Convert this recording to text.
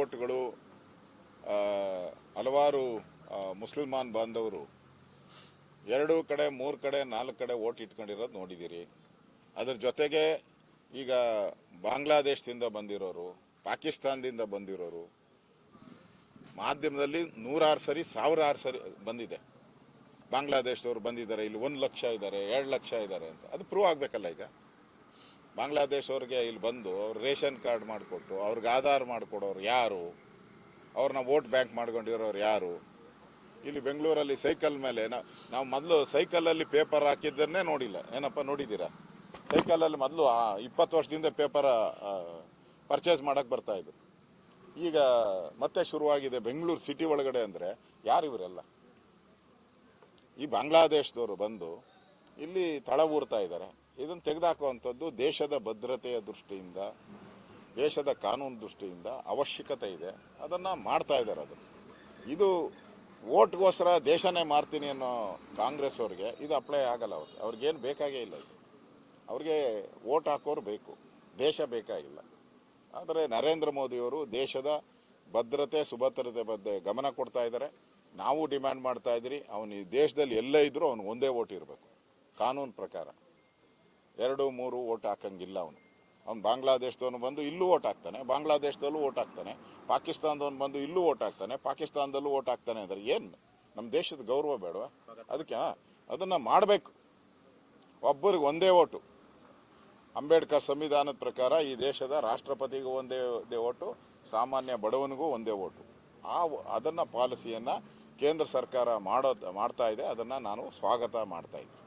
ಓಟ್ಗಳು ಹಲವಾರು ಮುಸಲ್ಮಾನ್ ಬಾಂಧವರು ಎರಡು ಕಡೆ, ಮೂರು ಕಡೆ, ನಾಲ್ಕು ಕಡೆ ಓಟ್ ಇಟ್ಕೊಂಡಿರೋದು ನೋಡಿದ್ದೀರಿ ಅದ್ರ ಜೊತೆಗೆ ಈಗ ಬಾಂಗ್ಲಾದೇಶದಿಂದ ಬಂದಿರೋರು, ಪಾಕಿಸ್ತಾನದಿಂದ ಬಂದಿರೋರು, ಮಾಧ್ಯಮದಲ್ಲಿ ನೂರಾರು ಸರಿ, ಸಾವಿರಾರು ಸರಿ ಬಂದಿದೆ. ಬಾಂಗ್ಲಾದೇಶದವರು ಬಂದಿದ್ದಾರೆ, ಇಲ್ಲಿ ಒಂದು ಲಕ್ಷ ಇದ್ದಾರೆ, ಎರಡು ಲಕ್ಷ ಇದ್ದಾರೆ ಅಂತ. ಅದು ಪ್ರೂವ್ ಆಗಬೇಕಲ್ಲ ಈಗ? ಬಾಂಗ್ಲಾದೇಶವ್ರಿಗೆ ಇಲ್ಲಿ ಬಂದು ಅವ್ರು ರೇಷನ್ ಕಾರ್ಡ್ ಮಾಡಿಕೊಟ್ಟು, ಅವ್ರಿಗೆ ಆಧಾರ್ ಮಾಡಿಕೊಡೋರು ಯಾರು? ಅವ್ರನ್ನ ವೋಟ್ ಬ್ಯಾಂಕ್ ಮಾಡ್ಕೊಂಡಿರೋರು ಯಾರು? ಇಲ್ಲಿ ಬೆಂಗಳೂರಲ್ಲಿ ಸೈಕಲ್ ಮೇಲೆ ನಾವು ಮೊದಲು ಸೈಕಲಲ್ಲಿ ಪೇಪರ್ ಹಾಕಿದ್ದನ್ನೇ ನೋಡಿಲ್ಲ. ಏನಪ್ಪ ನೋಡಿದ್ದೀರಾ? ಸೈಕಲಲ್ಲಿ ಮೊದಲು ಇಪ್ಪತ್ತು ವರ್ಷದಿಂದ ಪೇಪರ್ ಪರ್ಚೇಸ್ ಮಾಡೋಕ್ಕೆ ಬರ್ತಾ ಇದ್ರು. ಈಗ ಮತ್ತೆ ಶುರುವಾಗಿದೆ ಬೆಂಗಳೂರು ಸಿಟಿ ಒಳಗಡೆ ಅಂದರೆ ಯಾರು ಇವರೆಲ್ಲ? ಈ ಬಾಂಗ್ಲಾದೇಶದವರು ಬಂದು ಇಲ್ಲಿ ತಳ ಊರ್ತಾ ಇದ್ದಾರೆ. ಇದನ್ನು ತೆಗೆದುಹಾಕುವಂಥದ್ದು ದೇಶದ ಭದ್ರತೆಯ ದೃಷ್ಟಿಯಿಂದ, ದೇಶದ ಕಾನೂನು ದೃಷ್ಟಿಯಿಂದ ಅವಶ್ಯಕತೆ ಇದೆ. ಅದನ್ನು ಮಾಡ್ತಾ ಇದ್ದಾರೆ ಅದು. ಇದು ಓಟ್ಗೋಸ್ಕರ ದೇಶನೇ ಮಾರ್ತೀನಿ ಅನ್ನೋ ಕಾಂಗ್ರೆಸ್ ಅವ್ರಿಗೆ ಇದು ಅಪ್ಲೈ ಆಗಲ್ಲ ಅವ್ರಿಗೆ. ಅವ್ರಿಗೇನು ಬೇಕಾಗೇ ಇಲ್ಲ ಇದು. ಅವ್ರಿಗೆ ಓಟ್ ಹಾಕೋರು ಬೇಕು. ದೇಶ ಬೇಕಾಗಿಲ್ಲ. ಆದರೆ ನರೇಂದ್ರ ಮೋದಿಯವರು ದೇಶದ ಭದ್ರತೆ, ಸುಭದ್ರತೆ ಬಗ್ಗೆ ಗಮನ ಕೊಡ್ತಾ ಇದ್ದಾರೆ. ನಾವು ಡಿಮ್ಯಾಂಡ್ ಮಾಡ್ತಾ ಇದ್ದೀರಿ. ಅವನು ಈ ದೇಶದಲ್ಲಿ ಎಲ್ಲೇ ಇದ್ದರೂ ಅವನು ಒಂದೇ ಓಟ್ ಇರಬೇಕು. ಕಾನೂನು ಪ್ರಕಾರ. ಎರಡು, ಮೂರು ಓಟ್ ಹಾಕಂಗಿಲ್ಲ ಅವನು. ಅವ್ನು ಬಾಂಗ್ಲಾದೇಶದವನು ಬಂದು ಇಲ್ಲೂ ಓಟ್ ಹಾಕ್ತಾನೆ, ಬಾಂಗ್ಲಾದೇಶದಲ್ಲೂ ಓಟ್ ಹಾಕ್ತಾನೆ, ಪಾಕಿಸ್ತಾನದವನು ಬಂದು ಇಲ್ಲೂ ಓಟ್ ಹಾಕ್ತಾನೆ, ಪಾಕಿಸ್ತಾನದಲ್ಲೂ ಓಟ್ ಹಾಕ್ತಾನೆ ಅಂದ್ರೆ ಏನು? ನಮ್ಮ ದೇಶದ ಗೌರವ ಬೇಡವಾ? ಅದಕ್ಕೆ ಅದನ್ನು ಮಾಡಬೇಕು. ಒಬ್ಬರಿಗೆ ಒಂದೇ ಓಟು. ಅಂಬೇಡ್ಕರ್ ಸಂವಿಧಾನದ ಪ್ರಕಾರ ಈ ದೇಶದ ರಾಷ್ಟ್ರಪತಿಗೂ ಒಂದೇ ಒಂದೇ ಓಟು, ಸಾಮಾನ್ಯ ಬಡವನಿಗೂ ಒಂದೇ ಓಟು. ಆ ಅದನ್ನು ಪಾಲಿಸಿಯನ್ನು ಕೇಂದ್ರ ಸರ್ಕಾರ ಮಾಡೋ ಮಾಡ್ತಾ ಇದೆ, ಅದನ್ನು ನಾನು ಸ್ವಾಗತ ಮಾಡ್ತಾ ಇದ್ದೀನಿ.